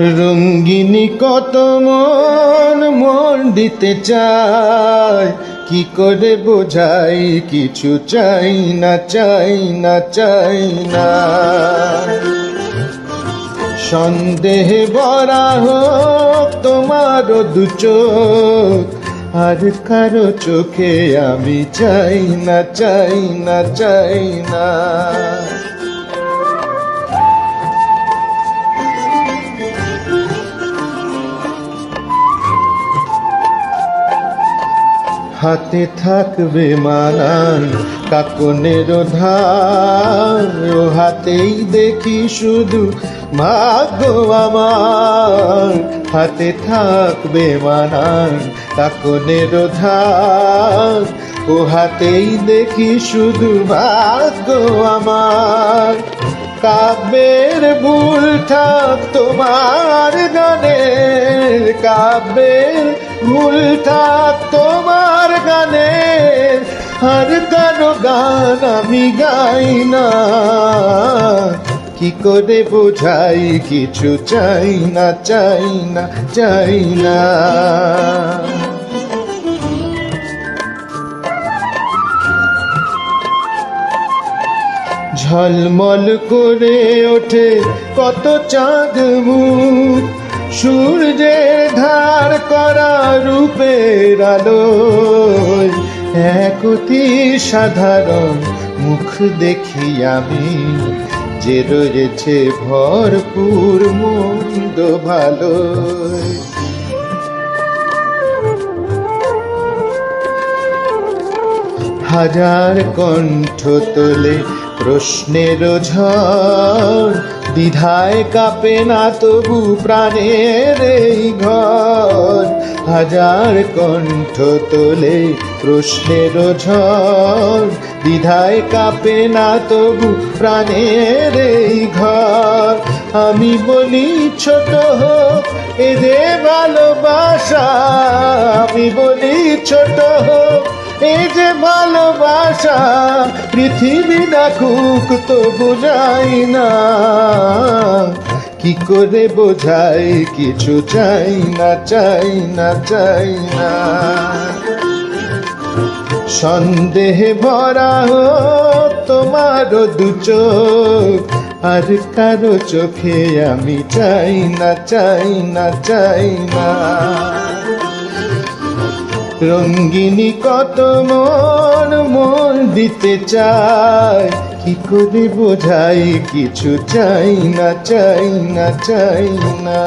রঙ্গিনী কত মন মন দিতে চায়। কি করে বোঝাই? কিছু চাই না চাই না চাই না। সন্দেহে ভরা হোক তোমারও দু চোখ। আর কারও চোখে আমি চাই না চাই না চাই না। হাতে থাকবে মানান কাকনের ধার। ও হাতেই দেখি শুধু ভাগ্য আমার। হাতে থাকবে মানান কাকনের ধার। ও হাতেই দেখি শুধু ভাগ্য আমার। কাব্যের ভুল ঠাক তোমার গানের, কাব্যের ভুল ঠাক তোমার গানের, আর কারও গান আমি গাই না? কি করে বোঝাই, কিছু চাই না চাই না চাই না? ঝলমল করে ওঠে কত চাঁদ মুখ, সূর্যের ধার করা রূপের আলো এক অতি সাধারণ মুখ দেখি আমি, যে রয়েছে ভরপুর মন্দ ভালো হাজার কণ্ঠ তোলে প্রশ্নের ঝড়, দ্বিধায় কাঁপে না তবু প্রাণের এই ঘর। হাজার কণ্ঠ তোলে প্রশ্নের ঝড়, দ্বিধায় কাঁপে না তবু প্রাণের এই ঘর। আমি বলি, ছোট হোক এ যে ভালোবাসা। আমি বলি, ছোট হোক এই যে ভালোবাসা পৃথিবী ডাকুক তো বোঝাই না। কি করে বোঝাই? কিছু চাই না চাই না চাই না। সন্দেহে ভরা হোক তোমারও দু চোখ, আর কারও চোখে আমি চাই না চাই না চাই না। রঙ্গিনী কত মন মন দিতে চায়। কি করে বোঝাই, কিছু চাই না চাই না চাই না।